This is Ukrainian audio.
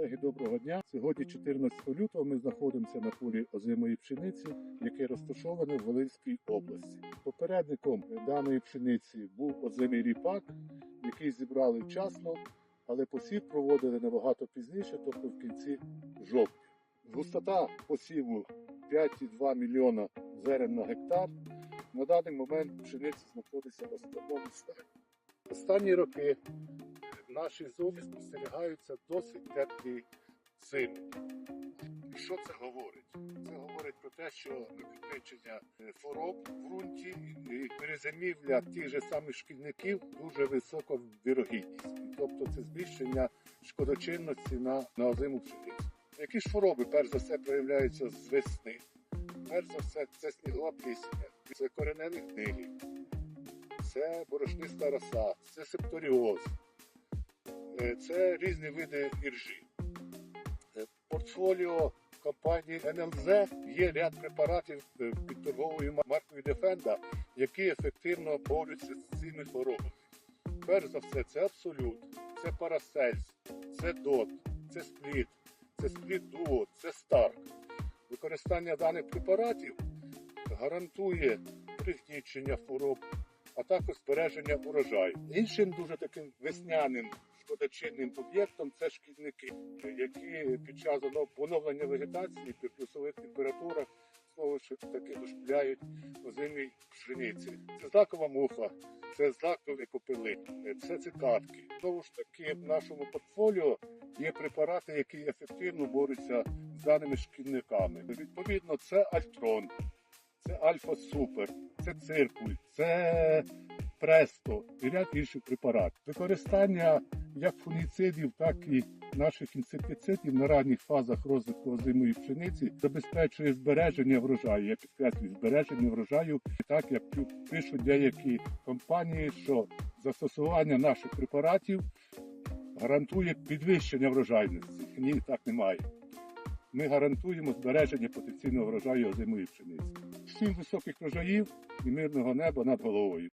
Колеги, доброго дня. Сьогодні, 14 лютого, ми знаходимося на полі озимої пшениці, яке розташоване в Волинській області. Попередником даної пшениці був озимий ріпак, який зібрали вчасно, але посів проводили набагато пізніше, тобто в кінці жовтня. Густота посіву 5,2 мільйона зерен на гектар. На даний момент пшениця знаходиться в основному стані. Останні роки нашій зоні спостерігаються досить теплі зими. Що це говорить? Це говорить про те, що накопичення е, хвороб в ґрунті і перезимівля тих же самих шкідників дуже висока вірогідність. Тобто це збільшення шкодочинності на, на озиму пшеницю. Які ж хвороби перш за все проявляються з весни? Перш за все, це снігова плісня, це кореневі гнилі, це борошниста роса, це септоріоз, це різні види іржі. Е, Портфоліо компанії НЛЗ є ряд препаратів е, під торговою маркою Defenda, які ефективно борються з цими хворобами. Перш за все, це абсолют, це парасельс, це дот, це спліт, це спліт дуо, це старк. Використання даних препаратів гарантує пригнічення хвороб, а також збереження урожаю. Іншим дуже таким весняним шкодочинним об'єктом це шкідники, які під час оно- поновлення вегетації при плюсових температурах знову ж таки дошкуляють озимій пшениці. Це злакова муха, це злакові попели, це цикадки. Знову ж таки, в нашому портфоліо є препарати, які ефективно борються з даними шкідниками. Відповідно, це альтрон, це альфа супер, це циркуль, це престо і ряд інших препаратів. Використання як фунгіцидів, так і наших інсектицидів на ранніх фазах розвитку озимої пшениці забезпечує збереження врожаю. Я підкреслюю збереження врожаю, так як пишуть деякі компанії, що застосування наших препаратів гарантує підвищення врожайності. Ні, так немає. Ми гарантуємо збереження потенційного врожаю озимої пшениці. Всім високих врожаїв і мирного неба над головою.